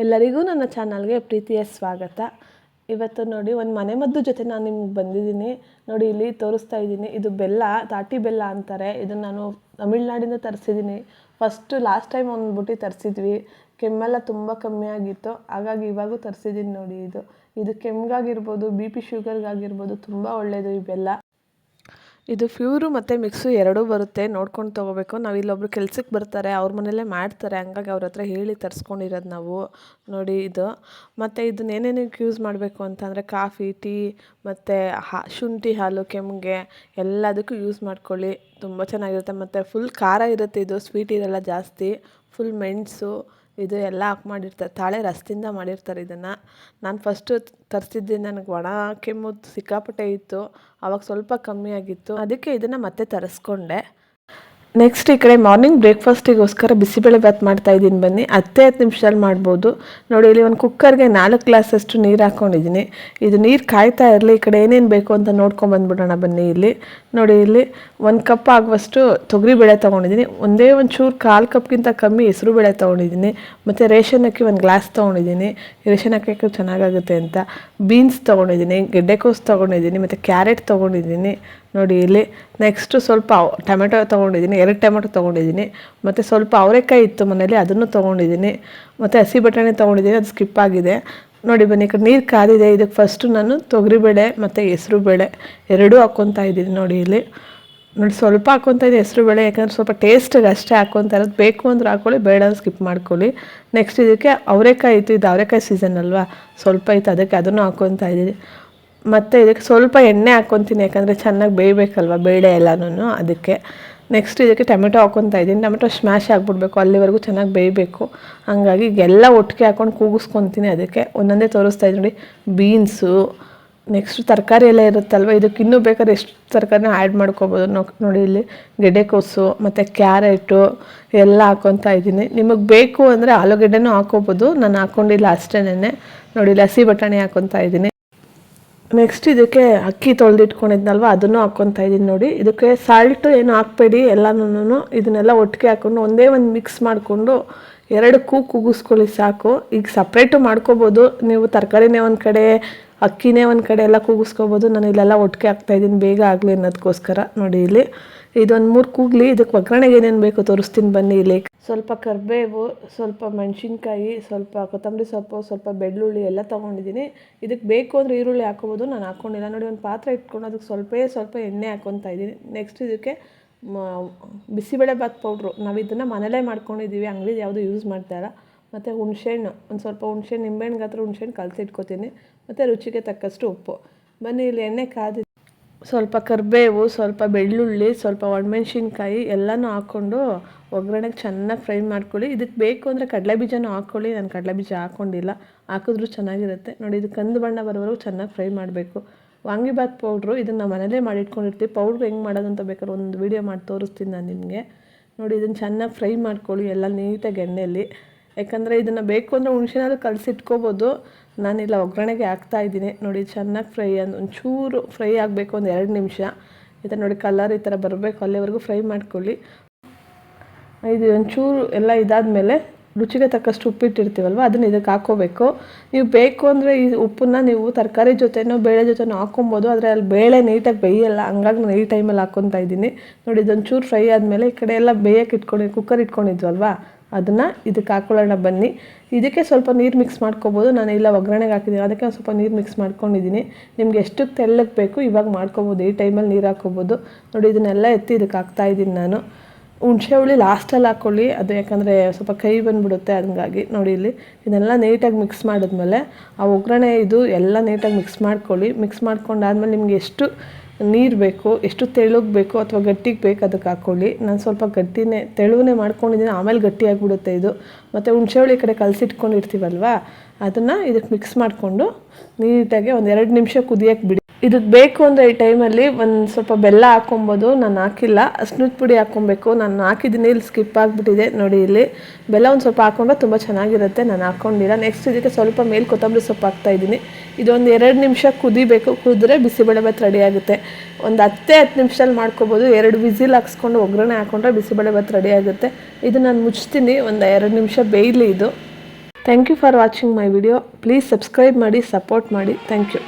ಎಲ್ಲರಿಗೂ ನನ್ನ ಚಾನಲ್ಗೆ ಪ್ರೀತಿಯ ಸ್ವಾಗತ. ಇವತ್ತು ನೋಡಿ ಒಂದು ಮನೆಮದ್ದು ಜೊತೆ ನಾನು ನಿಮ್ಗೆ ಬಂದಿದ್ದೀನಿ. ನೋಡಿ ಇಲ್ಲಿ ತೋರಿಸ್ತಾ ಇದ್ದೀನಿ. ಇದು ಬೆಲ್ಲ, ತಾಟಿ ಬೆಲ್ಲ ಅಂತಾರೆ. ಇದನ್ನು ನಾನು ತಮಿಳ್ನಾಡಿಂದ ತರಿಸಿದ್ದೀನಿ. ಫಸ್ಟ್ ಲಾಸ್ಟ್ ಟೈಮ್ ಒಂದು ಬುಟ್ಟಿ ತರಿಸಿದ್ವಿ. ಕೆಮ್ಮೆಲ್ಲ ತುಂಬ ಕಮ್ಮಿ ಆಗಿತ್ತು. ಹಾಗಾಗಿ ಇವಾಗೂ ತರಿಸಿದ್ದೀನಿ ನೋಡಿ ಇದು. ಇದು ಕೆಮ್ಮಿಗಾಗಿರ್ಬೋದು ಬಿ ಪಿ ಶುಗರ್ಗಾಗಿರ್ಬೋದು ತುಂಬ ಒಳ್ಳೆಯದು ಈ ಬೆಲ್ಲ. ಇದು ಫ್ಯೂರು ಮತ್ತು ಮಿಕ್ಸು ಎರಡೂ ಬರುತ್ತೆ, ನೋಡ್ಕೊಂಡು ತೊಗೋಬೇಕು. ನಾವು ಇಲ್ಲೊಬ್ರು ಕೆಲ್ಸಕ್ಕೆ ಬರ್ತಾರೆ, ಅವ್ರ ಮನೆಯಲ್ಲೇ ಮಾಡ್ತಾರೆ, ಹಂಗಾಗಿ ಅವ್ರ ಹತ್ರ ಹೇಳಿ ತರಿಸ್ಕೊಂಡಿರೋದು ನಾವು. ನೋಡಿ ಇದು. ಮತ್ತು ಇದನ್ನ ಏನೇನಕ್ಕೆ ಯೂಸ್ ಮಾಡಬೇಕು ಅಂತಂದರೆ ಕಾಫಿ, ಟೀ, ಮತ್ತು ಹಾ, ಶುಂಠಿ, ಹಾಲು ಕೆಮ್ಮಿಗೆ ಎಲ್ಲದಕ್ಕೂ ಯೂಸ್ ಮಾಡ್ಕೊಳ್ಳಿ. ತುಂಬ ಚೆನ್ನಾಗಿರುತ್ತೆ. ಮತ್ತು ಫುಲ್ ಖಾರ ಇರುತ್ತೆ ಇದು ಸ್ವೀಟ್ ಇರಲ್ಲ ಜಾಸ್ತಿ. ಫುಲ್ ಮೆಣಸು ಇದು ಎಲ್ಲ ಹಾಕಿ ಮಾಡಿರ್ತಾರೆ ತಾಳೆ ರಸದಿಂದ ಮಾಡಿರ್ತಾರೆ ಇದನ್ನು. ನಾನು ಫಸ್ಟು ತರಿಸಿದ್ದೆ, ನನಗೆ ಒಣ ಕೆಮ್ಮು ಸಿಕ್ಕಾಪಟ್ಟೆ ಇತ್ತು ಆವಾಗ ಸ್ವಲ್ಪ ಕಮ್ಮಿ ಆಗಿತ್ತು. ಅದಕ್ಕೆ ಇದನ್ನು ಮತ್ತೆ ತರಿಸ್ಕೊಂಡೆ. ನೆಕ್ಸ್ಟ್ ಈ ಕಡೆ ಮಾರ್ನಿಂಗ್ ಬ್ರೇಕ್ಫಾಸ್ಟಿಗೋಸ್ಕರ ಬಿಸಿಬೇಳೆ ಬಾತ್ ಮಾಡ್ತಾ ಇದ್ದೀನಿ ಬನ್ನಿ. ಹತ್ತೇ ಹತ್ತು ನಿಮಿಷದಲ್ಲಿ ಮಾಡ್ಬೋದು. ನೋಡಿ, ಇಲ್ಲಿ ಒಂದು ಕುಕ್ಕರ್ಗೆ ನಾಲ್ಕು ಗ್ಲಾಸಷ್ಟು ನೀರು ಹಾಕ್ಕೊಂಡಿದ್ದೀನಿ ಇದು ನೀರು ಕಾಯ್ತಾ ಇರಲಿ, ಈ ಕಡೆ ಏನೇನು ಬೇಕು ಅಂತ ನೋಡ್ಕೊಂಡು ಬಂದ್ಬಿಡೋಣ ಬನ್ನಿ ಇಲ್ಲಿ. ನೋಡಿ, ಇಲ್ಲಿ ಒಂದು ಕಪ್ ಆಗುವಷ್ಟು ತೊಗರಿಬೇಳೆ ತೊಗೊಂಡಿದ್ದೀನಿ. ಒಂದೇ ಒಂದು ಚೂರು ಕಾಲು ಕಪ್ಗಿಂತ ಕಮ್ಮಿ ಹೆಸರು ಬೇಳೆ ತೊಗೊಂಡಿದ್ದೀನಿ. ಮತ್ತು ರೇಷನ್ ಅಕ್ಕಿ ಒಂದು ಗ್ಲಾಸ್ ತೊಗೊಂಡಿದ್ದೀನಿ. ರೇಷನ್ ಅಕ್ಕಿ ಚೆನ್ನಾಗಾಗುತ್ತೆ ಅಂತ. ಬೀನ್ಸ್ ತೊಗೊಂಡಿದ್ದೀನಿ ಗೆಡ್ಡೆಕೋಸು ತೊಗೊಂಡಿದ್ದೀನಿ, ಮತ್ತು ಕ್ಯಾರೆಟ್ ತೊಗೊಂಡಿದ್ದೀನಿ. ನೋಡಿ ಇಲ್ಲಿ ನೆಕ್ಸ್ಟು ಸ್ವಲ್ಪ ಟೊಮೆಟೊ ತೊಗೊಂಡಿದ್ದೀನಿ, ಎರಡು ಟೊಮೆಟೊ ತೊಗೊಂಡಿದ್ದೀನಿ, ಮತ್ತು ಸ್ವಲ್ಪ ಅವರೆಕಾಯಿ ಇತ್ತು ಮನೇಲಿ ಅದನ್ನು ತೊಗೊಂಡಿದ್ದೀನಿ, ಮತ್ತು ಹಸಿ ಬಟಾಣಿ ತೊಗೊಂಡಿದ್ದೀನಿ, ಅದು ಸ್ಕಿಪ್ ಆಗಿದೆ. ನೋಡಿ ಬನ್ನಿ, ಈ ಕಡೆ ನೀರು ಕಾದಿದೆ, ಇದಕ್ಕೆ ಫಸ್ಟು ನಾನು ತೊಗರಿಬೇಳೆ ಮತ್ತು ಹೆಸರು ಬೇಳೆ ಎರಡೂ ಹಾಕ್ಕೊತಾ ಇದ್ದೀನಿ ನೋಡಿ ಇಲ್ಲಿ. ನೋಡಿ ಸ್ವಲ್ಪ ಹಾಕ್ಕೊತಾ ಇದೆ ಹೆಸರು ಬೇಳೆ ಯಾಕಂದರೆ ಸ್ವಲ್ಪ ಟೇಸ್ಟಿಗೆ ಅಷ್ಟೇ ಹಾಕ್ಕೊತಾ ಇರೋದು, ಬೇಕು ಅಂದ್ರೆ ಹಾಕ್ಕೊಳ್ಳಿ ಬೇಡ ಸ್ಕಿಪ್ ಮಾಡ್ಕೊಳ್ಳಿ. ನೆಕ್ಸ್ಟ್ ಇದಕ್ಕೆ ಅವರೆಕಾಯಿ ಇತ್ತು, ಇದು ಅವರೆಕಾಯಿ ಸೀಸನ್ ಅಲ್ವಾ, ಸ್ವಲ್ಪ ಇತ್ತು, ಅದಕ್ಕೆ ಅದನ್ನು ಹಾಕ್ಕೊತಾ ಇದ್ದೀನಿ. ಮತ್ತು ಇದಕ್ಕೆ ಸ್ವಲ್ಪ ಎಣ್ಣೆ ಹಾಕ್ಕೊತೀನಿ, ಯಾಕಂದರೆ ಚೆನ್ನಾಗಿ ಬೇಯಬೇಕಲ್ವ, ಬೇಳೆ ಎಲ್ಲನೂ ಅದಕ್ಕೆ. ನೆಕ್ಸ್ಟ್ ಇದಕ್ಕೆ ಟೊಮೆಟೊ ಹಾಕ್ಕೊತಾ ಇದ್ದೀನಿ. ಟೊಮೆಟೊ ಸ್ಮ್ಯಾಶ್ ಆಗಿಬಿಡ್ಬೇಕು, ಅಲ್ಲಿವರೆಗೂ ಚೆನ್ನಾಗಿ ಬೇಯಬೇಕು. ಹಂಗಾಗಿ ಎಲ್ಲ ಒಟ್ಟಿಗೆ ಹಾಕ್ಕೊಂಡು ಕೂಗಿಸ್ಕೊತೀನಿ ಅದಕ್ಕೆ. ಒಂದೊಂದೇ ತೋರಿಸ್ತಾ ಇದ್ದೀನಿ ನೋಡಿ ಬೀನ್ಸು ನೆಕ್ಸ್ಟ್ ತರಕಾರಿ ಎಲ್ಲ ಇರುತ್ತಲ್ವ, ಇದಕ್ಕೆ ಇನ್ನೂ ಬೇಕಾದ್ರೆ ಎಷ್ಟು ತರಕಾರಿನ ಆ್ಯಡ್ ಮಾಡ್ಕೋಬೋದು. ನೋಡಿ ಇಲ್ಲಿ ಗೆಡ್ಡೆಕೋಸು ಮತ್ತು ಕ್ಯಾರೆಟು ಎಲ್ಲ ಹಾಕ್ಕೊತಾ ಇದ್ದೀನಿ. ನಿಮಗೆ ಬೇಕು ಅಂದರೆ ಆಲೂಗಡ್ಡೆನೂ ಹಾಕ್ಕೋಬೋದು. ನಾನು ಹಾಕ್ಕೊಂಡಿಲ್ಲ ಅಷ್ಟೇನೆ ನೋಡಿ ಇಲ್ಲಿ ಹಸಿ ಬಟಾಣಿ ಹಾಕ್ಕೊತಾ ಇದ್ದೀನಿ. ನೆಕ್ಸ್ಟ್ ಇದಕ್ಕೆ ಅಕ್ಕಿ ತೊಳೆದಿಟ್ಕೊಂಡಿದ್ನಲ್ವ, ಅದನ್ನು ಹಾಕ್ಕೊತಾ ಇದ್ದೀನಿ ನೋಡಿ. ಇದಕ್ಕೆ ಸಾಲ್ಟ್ ಏನು ಹಾಕ್ಬೇಡಿ ಎಲ್ಲನೂ ಇದನ್ನೆಲ್ಲ ಒಟ್ಟಿಗೆ ಹಾಕ್ಕೊಂಡು ಒಂದೇ ಒಂದು ಮಿಕ್ಸ್ ಮಾಡಿಕೊಂಡು ಎರಡು ಕೂ ಕೂಗಿಸ್ಕೊಳ್ಳಿ ಸಾಕು. ಈಗ ಸಪ್ರೇಟು ಮಾಡ್ಕೋಬೋದು. ನೀವು ತರಕಾರಿನೇ ಒಂದು ಕಡೆ, ಅಕ್ಕಿನೇ ಒಂದು ಕಡೆ ಎಲ್ಲ ಕೂಗಿಸ್ಕೋಬೋದು ನಾನು ಇಲ್ಲೆಲ್ಲ ಒಟ್ಟಿಗೆ ಹಾಕ್ತಾಯಿದ್ದೀನಿ ಬೇಗ ಆಗಲಿ ಅನ್ನೋದಕ್ಕೋಸ್ಕರ ನೋಡಿ ಇಲ್ಲಿ. ಇದೊಂದು ಮೂರು ಕೂಗ್ಲಿ ಇದಕ್ಕೆ ಒಗ್ಗರಣೆಗೆ ಏನೇನು ಬೇಕು ತೋರಿಸ್ತೀನಿ ಬನ್ನಿ ಇಲ್ಲಿ. ಸ್ವಲ್ಪ ಕರಿಬೇವು, ಸ್ವಲ್ಪ ಮೆಣಸಿನ್ಕಾಯಿ, ಸ್ವಲ್ಪ ಕೊತ್ತಂಬರಿ ಸೊಪ್ಪು, ಸ್ವಲ್ಪ ಬೆಳ್ಳುಳ್ಳಿ ಎಲ್ಲ ತೊಗೊಂಡಿದ್ದೀನಿ. ಇದಕ್ಕೆ ಬೇಕು ಅಂದರೆ ಈರುಳ್ಳಿ ಹಾಕೋಬೋದು, ನಾನು ಹಾಕ್ಕೊಂಡಿಲ್ಲ ನೋಡಿ, ಒಂದು ಪಾತ್ರೆ ಇಟ್ಕೊಂಡು ಅದಕ್ಕೆ ಸ್ವಲ್ಪ ಸ್ವಲ್ಪ ಎಣ್ಣೆ ಹಾಕ್ಕೊತಾ ಇದ್ದೀನಿ. ನೆಕ್ಸ್ಟ್ ಇದಕ್ಕೆ, ಮ, ಬಿಸಿಬೇಳೆ ಭಾತ್ ಪೌಡ್ರು. ನಾವು ಇದನ್ನು ಮನೇಲೇ ಮಾಡ್ಕೊಂಡಿದ್ದೀವಿ ಅಂಗಡಿದು ಯಾವುದು ಯೂಸ್ ಮಾಡ್ತಾಯಿಲ್ಲ ಮತ್ತು ಹುಣಸೆಹಣ್ಣು, ಒಂದು ಸ್ವಲ್ಪ ಹುಣ್ಸೆಹಣ್ಣು ನಿಂಬೆಹಣ್ಣು ಗಾತ್ರ ಹುಣಸೆಹಣ್ಣು ಕಲಸಿ ಇಟ್ಕೋತೀನಿ ಮತ್ತು ರುಚಿಗೆ ತಕ್ಕಷ್ಟು ಉಪ್ಪು. ಬನ್ನಿ, ಇಲ್ಲಿ ಎಣ್ಣೆ ಕಾದಿ ಸ್ವಲ್ಪ ಕರಿಬೇವು, ಸ್ವಲ್ಪ ಬೆಳ್ಳುಳ್ಳಿ, ಸ್ವಲ್ಪ ಒಣಮೆಣ್ಸಿನ್ಕಾಯಿ ಎಲ್ಲನೂ ಹಾಕ್ಕೊಂಡು ಒಗ್ಗರಣೆಗೆ ಚೆನ್ನಾಗಿ ಫ್ರೈ ಮಾಡ್ಕೊಳ್ಳಿ. ಇದಕ್ಕೆ ಬೇಕು ಅಂದರೆ ಕಡಲೆ ಬೀಜನೂ ಹಾಕ್ಕೊಳ್ಳಿ. ನಾನು ಕಡಲೆ ಬೀಜ ಹಾಕ್ಕೊಂಡಿಲ್ಲ ಹಾಕಿದ್ರೂ ಚೆನ್ನಾಗಿರುತ್ತೆ. ನೋಡಿ, ಇದು ಕಂದು ಬಣ್ಣ ಬರೋವರೆಗೂ ಚೆನ್ನಾಗಿ ಫ್ರೈ ಮಾಡಬೇಕು. ವಾಂಗಿಬಾತ್ ಪೌಡ್ರು ಇದನ್ನು ಮನೇಲೇ ಮಾಡಿ ಇಟ್ಕೊಂಡಿರ್ತೀವಿ ಪೌಡ್ರ್ ಹೆಂಗೆ ಮಾಡೋದು ಅಂತ ಬೇಕಾದ್ರೆ ಒಂದು ವೀಡಿಯೋ ಮಾಡಿ ತೋರಿಸ್ತೀನಿ ನಾನು ನಿಮಗೆ. ನೋಡಿ ಇದನ್ನು ಚೆನ್ನಾಗಿ ಫ್ರೈ ಮಾಡ್ಕೊಳ್ಳಿ ಎಲ್ಲ ನೀಟಾಗಿ ಎಣ್ಣೆಯಲ್ಲಿ ಯಾಕಂದರೆ ಇದನ್ನು ಬೇಕು ಅಂದರೆ ಹುಣ್ಸೆನಾದ್ರು ಕಲಸಿಟ್ಕೋಬೋದು ನಾನಿಲ್ಲ, ಒಗ್ಗರಣೆಗೆ ಹಾಕ್ತಾ ಇದ್ದೀನಿ. ನೋಡಿ, ಚೆನ್ನಾಗಿ ಫ್ರೈ ಅಂದ್ ಒಂಚೂರು ಫ್ರೈ ಆಗಬೇಕು ಒಂದು ಎರಡು ನಿಮಿಷ. ಈ ನೋಡಿ ಕಲರ್ ಈ ಥರ ಬರಬೇಕು. ಅಲ್ಲಿವರೆಗೂ ಫ್ರೈ ಮಾಡ್ಕೊಳ್ಳಿ. ಇದು ಒಂಚೂರು ಎಲ್ಲ ಇದಾದಮೇಲೆ ರುಚಿಗೆ ತಕ್ಕಷ್ಟು ಉಪ್ಪಿಟ್ಟಿರ್ತೀವಲ್ವ? ಅದನ್ನು ಇದಕ್ಕೆ ಹಾಕ್ಕೋಬೇಕು. ನೀವು ಬೇಕು ಅಂದರೆ ಈ ಉಪ್ಪನ್ನ ನೀವು ತರಕಾರಿ ಜೊತೆನೋ, ಬೇಳೆ ಜೊತೆನೋ ಹಾಕೊಬೋದು ಆದರೆ ಅಲ್ಲಿ ಬೇಳೆ ನೀಟಾಗಿ ಬೇಯಲ್ಲ. ಹಂಗಾಗಿ ನಾನು ಈ ಟೈಮಲ್ಲಿ ಹಾಕ್ಕೊತಾ ಇದ್ದೀನಿ. ನೋಡಿ ಇದೊಂದು ಚೂರು ಫ್ರೈ ಆದಮೇಲೆ ಈ ಕಡೆ ಎಲ್ಲ ಬೇಯಕ್ಕೆ ಇಟ್ಕೊಂಡು, ಕುಕ್ಕರ್ ಇಟ್ಕೊಂಡಿದ್ವಲ್ವಾ? ಅದನ್ನು ಇದಕ್ಕೆ ಹಾಕ್ಕೊಳ್ಳೋಣ ಬನ್ನಿ. ಇದಕ್ಕೆ ಸ್ವಲ್ಪ ನೀರು ಮಿಕ್ಸ್ ಮಾಡ್ಕೊಬೋದು. ನಾನು ಇಲ್ಲ ಒಗ್ಗರಣೆಗೆ ಹಾಕಿದ್ದೀನಿ. ಅದಕ್ಕೆ ಒಂದು ಸ್ವಲ್ಪ ನೀರು ಮಿಕ್ಸ್ ಮಾಡ್ಕೊಂಡಿದ್ದೀನಿ. ನಿಮ್ಗೆ ಎಷ್ಟು ತೆಳ್ಳಗೆ ಬೇಕು, ಇವಾಗ ಮಾಡ್ಕೊಬೋದು. ಈ ಟೈಮಲ್ಲಿ ನೀರು ಹಾಕ್ಕೋಬೋದು. ನೋಡಿ, ಇದನ್ನೆಲ್ಲ ಎತ್ತಿ ಇದಕ್ಕೆ ಹಾಕ್ತಾಯಿದ್ದೀನಿ ನಾನು. ಹುಣಸೆ ಹುಳಿ ಲಾಸ್ಟಲ್ಲಿ ಹಾಕ್ಕೊಳ್ಳಿ ಅದು ಯಾಕಂದರೆ ಸ್ವಲ್ಪ ಕೈ ಬಂದುಬಿಡುತ್ತೆ, ಹಂಗಾಗಿ ನೋಡಿ ಇಲ್ಲಿ. ಇದನ್ನೆಲ್ಲ ನೀಟಾಗಿ ಮಿಕ್ಸ್ ಮಾಡಿದ್ಮೇಲೆ ಆ ಒಗ್ಗರಣೆ ಇದು ಎಲ್ಲ ನೀಟಾಗಿ ಮಿಕ್ಸ್ ಮಾಡ್ಕೊಳ್ಳಿ. ಮಿಕ್ಸ್ ಮಾಡ್ಕೊಂಡಾದ್ಮೇಲೆ ನಿಮ್ಗೆ ಎಷ್ಟು ನೀರು ಬೇಕು, ಎಷ್ಟು ತೆಳುಗೆ ಬೇಕು ಅಥವಾ ಗಟ್ಟಿಗೆ ಬೇಕು ಅದಕ್ಕೆ ಹಾಕ್ಕೊಳ್ಳಿ ನಾನು ಸ್ವಲ್ಪ ಗಟ್ಟಿನೇ ತೆಳುವೇ ಮಾಡ್ಕೊಂಡಿದ್ದೀನಿ, ಆಮೇಲೆ ಗಟ್ಟಿ ಆಗಿಬಿಡುತ್ತೆ ಇದು. ಮತ್ತು ಹುಣಸೆ ಹುಳಿ ಕಡೆ ಕಲಸಿಟ್ಕೊಂಡಿರ್ತೀವಲ್ವ, ಅದನ್ನು ಇದಕ್ಕೆ ಮಿಕ್ಸ್ ಮಾಡಿಕೊಂಡು ನೀಟಾಗಿ ಒಂದು ಎರಡು ನಿಮಿಷ ಕುದಿಯಕ್ಕೆ ಬಿಡಿ. ಇದಕ್ಕೆ ಬೇಕು ಅಂದರೆ ಈ ಟೈಮಲ್ಲಿ ಒಂದು ಸ್ವಲ್ಪ ಬೆಲ್ಲ ಹಾಕೊಬೋದು ನಾನು ಹಾಕಿಲ್ಲ. ಅಸ್ನದ ಪುಡಿ ಹಾಕ್ಕೊಬೇಕು. ನಾನು ಹಾಕಿದ್ದೀನಿ ಇಲ್ಲಿ ಸ್ಕಿಪ್ ಆಗಿಬಿಟ್ಟಿದೆ ನೋಡಿ ಇಲ್ಲಿ. ಬೆಲ್ಲ ಒಂದು ಸ್ವಲ್ಪ ಹಾಕ್ಕೊಂಡ್ರೆ ತುಂಬ ಚೆನ್ನಾಗಿರುತ್ತೆ, ನಾನು ಹಾಕ್ಕೊಂಡಿಲ್ಲ ನೆಕ್ಸ್ಟ್ ಇದಕ್ಕೆ ಸ್ವಲ್ಪ ಮೇಲೆ ಕೊತ್ತಂಬರಿ ಸೊಪ್ಪು ಹಾಕ್ತಾಯಿದ್ದೀನಿ ಇದೊಂದು ಎರಡು ನಿಮಿಷ ಕುದಿಬೇಕು. ಕುದ್ರೆ ಬಿಸಿಬೇಳೆಬಾತ್ ರೆಡಿ ಆಗುತ್ತೆ. ಒಂದು ಹತ್ತೇ ಹತ್ತು ನಿಮಿಷದಲ್ಲಿ ಮಾಡ್ಕೊಬೋದು. ಎರಡು ವಿಸಿಲ್ ಹಾಕ್ಸ್ಕೊಂಡು ಒಗ್ಗರಣೆ ಹಾಕ್ಕೊಂಡ್ರೆ ಬಿಸಿಬೇಳೆಬಾತ್ ರೆಡಿ ಆಗುತ್ತೆ. ಇದು ನಾನು ಮುಚ್ತೀನಿ. ಒಂದು ಎರಡು ನಿಮಿಷ ಬೇಯಲಿ ಇದು. Thank you for watching my video please subscribe ಮಾಡಿ ಸಪೋರ್ಟ್ ಮಾಡಿ. Thank you